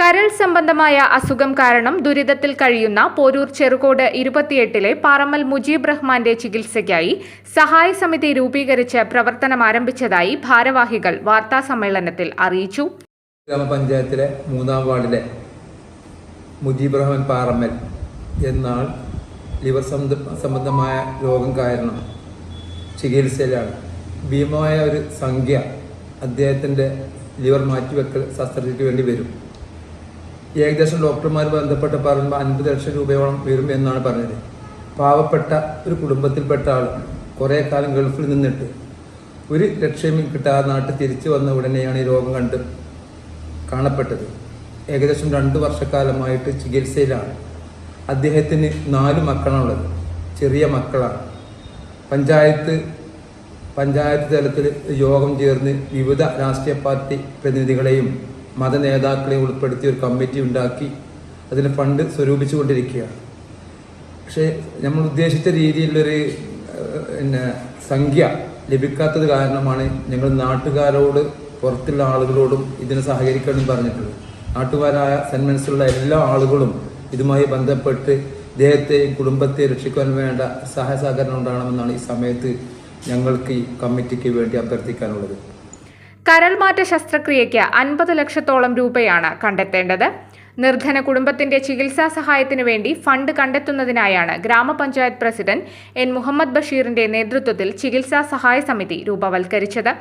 കരൾ സംബന്ധമായ അസുഖം കാരണം ദുരിതത്തിൽ കഴിയുന്ന പോരൂർ ചെറുകോട് ഇരുപത്തിയെട്ടിലെ പാറമ്മൽ മുജീബ് റഹ്മാന്റെ ചികിത്സയ്ക്കായി സഹായ സമിതി രൂപീകരിച്ച് പ്രവർത്തനം ആരംഭിച്ചതായി ഭാരവാഹികൾ വാർത്താസമ്മേളനത്തിൽ അറിയിച്ചു. ഗ്രാമപഞ്ചായത്തിലെ മൂന്നാം വാർഡിലെ മുജീബ് റഹ്മാൻ പാറമ്മൽ എന്നാൾ ലിവർ സംബന്ധമായ രോഗം കാരണം ചികിത്സയിലാണ്. ഭീമമായ ഒരു സംഖ്യ അദ്ദേഹത്തിന്റെ ലിവർ മാറ്റിവെക്കൽ ശസ്ത്രക്രിയക്ക് വേണ്ടി വരും. ഏകദേശം ഡോക്ടർമാർ ബന്ധപ്പെട്ട് പറയുമ്പോൾ അൻപത് ലക്ഷം രൂപയോളം വരും എന്നാണ് പറഞ്ഞത്. പാവപ്പെട്ട ഒരു കുടുംബത്തിൽപ്പെട്ട ആൾ കുറേ കാലം ഗൾഫിൽ നിന്നിട്ട് ഒരു ലക്ഷ്യം കിട്ടാതെ നാട്ടിൽ തിരിച്ചു വന്ന ഉടനെയാണ് ഈ രോഗം കണ്ട് കാണപ്പെട്ടത്. ഏകദേശം രണ്ട് വർഷക്കാലമായിട്ട് ചികിത്സയിലാണ്. അദ്ദേഹത്തിന് നാല് മക്കളാണുള്ളത്. ചെറിയ മക്കളാണ്. പഞ്ചായത്ത് പഞ്ചായത്ത് തലത്തിൽ യോഗം ചേർന്ന് വിവിധ രാഷ്ട്രീയ പാർട്ടി പ്രതിനിധികളെയും മത നേതാക്കളെ ഉൾപ്പെടുത്തി ഒരു കമ്മിറ്റി ഉണ്ടാക്കി അതിന് ഫണ്ട് സ്വരൂപിച്ചുകൊണ്ടിരിക്കുകയാണ്. പക്ഷേ നമ്മൾ ഉദ്ദേശിച്ച രീതിയിലൊരു ഏഹ്, പിന്നെ സംഖ്യ ലഭിക്കാത്തത് കാരണമാണ് ഞങ്ങൾ നാട്ടുകാരോട് പുറത്തുള്ള ആളുകളോടും ഇതിനെ സഹകരിക്കണം പറഞ്ഞിട്ടുള്ളത്. നാട്ടുകാരായ സെൻമെൻസിലുള്ള എല്ലാ ആളുകളും ഇതുമായി ബന്ധപ്പെട്ട് ഇദ്ദേഹത്തെയും കുടുംബത്തെയും രക്ഷിക്കാൻ വേണ്ട സഹായ സഹകരണം ഉണ്ടാകണമെന്നാണ് ഈ സമയത്ത് ഞങ്ങൾക്ക് ഈ കമ്മിറ്റിക്ക് വേണ്ടി അഭ്യർത്ഥിക്കാനുള്ളത്. കരൾമാറ്റ ശസ്ത്രക്രിയയ്ക്ക് അൻപത് ലക്ഷത്തോളം രൂപയാണ് കണ്ടെത്തേണ്ടത്. നിർധന കുടുംബത്തിന്റെ ചികിത്സാ സഹായത്തിനു വേണ്ടി ഫണ്ട് കണ്ടെത്തുന്നതിനായാണ് ഗ്രാമപഞ്ചായത്ത് പ്രസിഡന്റ് എൻ. മുഹമ്മദ് ബഷീറിന്റെ നേതൃത്വത്തിൽ ചികിത്സാ സഹായ സമിതി രൂപവൽക്കരിച്ചത്.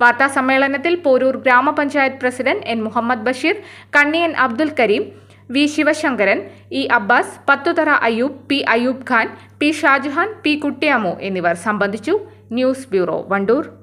വാർത്താ സമ്മേളനത്തിൽ പോരൂർ ഗ്രാമപഞ്ചായത്ത് president N. Muhammad Basheer Kanniyan Abdul Kareem V. Sivasankaran E. Abbas Pathuthara Ayyub P. Ayyub Khan P. Shajahan P. Kuttiyamu എന്നിവർ സംബന്ധിച്ചു. News bureau Wandoor.